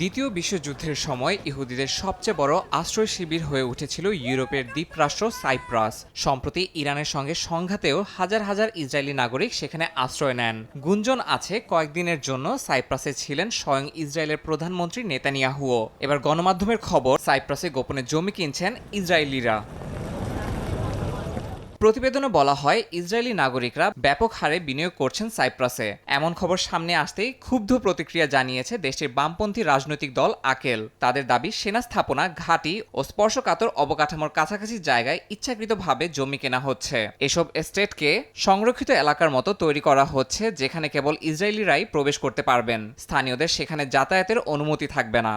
দ্বিতীয় বিশ্বযুদ্ধের সময় ইহুদিদের সবচেয়ে বড় আশ্রয় শিবির হয়ে উঠেছিল ইউরোপের দ্বীপরাষ্ট্র সাইপ্রাস। সম্প্রতি ইরানের সঙ্গে সংঘাতেও হাজার হাজার ইসরায়েলি নাগরিক সেখানে আশ্রয় নেন। গুঞ্জন আছে কয়েকদিনের জন্য সাইপ্রাসে ছিলেন স্বয়ং ইসরায়েলের প্রধানমন্ত্রী নেতানিয়াহুও। এবার গণমাধ্যমের খবর, সাইপ্রাসে গোপনে জমি কিনছেন ইসরায়েলিরা। প্রতিবেদনে বলা হয়, ইসরায়েলি নাগরিকরা ব্যাপক হারে বিনিয়োগ করছেন সাইপ্রাসে। এমন খবর সামনে আসতেই ক্ষুব্ধ প্রতিক্রিয়া জানিয়েছে দেশটির বামপন্থী রাজনৈতিক দল আকেল। তাদের দাবি, সেনা স্থাপনা, ঘাঁটি ও স্পর্শকাতর অবকাঠামোর কাছাকাছি জায়গায় ইচ্ছাকৃতভাবে জমি কেনা হচ্ছে। এসব এস্টেটকে সংরক্ষিত এলাকার মতো তৈরি করা হচ্ছে, যেখানে কেবল ইসরায়েলিরাই প্রবেশ করতে পারবেন। স্থানীয়দের সেখানে যাতায়াতের অনুমতি থাকবে না।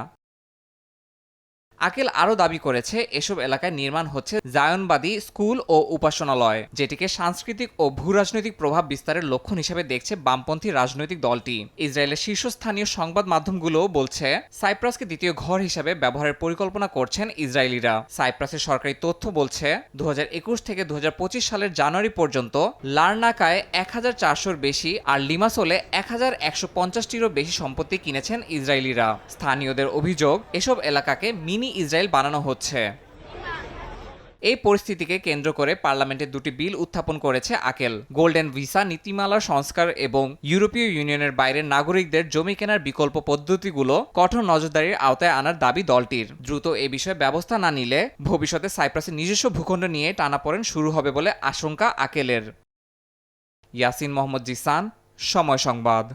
আকেল আরও দাবি করেছে, এসব এলাকায় নির্মাণ হচ্ছে জায়নবাদী স্কুল ও উপাসনালয়, যেটিকে সাংস্কৃতিক ও ভূরাজনৈতিক প্রভাব বিস্তারের লক্ষণ হিসেবে দেখছে বামপন্থী রাজনৈতিক দলটি। ইসরায়েলের শীর্ষস্থানীয় সংবাদ মাধ্যমগুলোও বলছে, সাইপ্রাসকে দ্বিতীয় ঘর হিসেবে ব্যবহারের পরিকল্পনা করছেন ইসরায়েলিরা। সাইপ্রাসের সরকারি তথ্য বলছে দু হাজার একুশ থেকে দু হাজার পঁচিশ সালের জানুয়ারি পর্যন্ত লার্নাকায় এক হাজার চারশোর বেশি আর লিমাসোলে এক হাজার একশো পঞ্চাশটিরও বেশি সম্পত্তি কিনেছেন ইসরায়েলিরা। স্থানীয়দের অভিযোগ, এসব এলাকাকে মিনি ইসরায়েল বানানো হচ্ছে। এই পরিস্থিতিকে কেন্দ্র করে পার্লামেন্টে দুটি বিল উত্থাপন করেছে আকেল। গোল্ডেন ভিসা, নীতিমালা সংস্কার এবং ইউরোপীয় ইউনিয়নের বাইরের নাগরিকদের জমি কেনার বিকল্প পদ্ধতিগুলো কঠোর নজরদারির আওতায় আনার দাবি দলটির। দ্রুত এ বিষয়ে ব্যবস্থা না নিলে ভবিষ্যতে সাইপ্রাসের নিজস্ব ভূখণ্ড নিয়ে টানাপোড়েন শুরু হবে বলে আশঙ্কা আকেলের। ইয়াসিন মোহাম্মদ জিসান, সময় সংবাদ।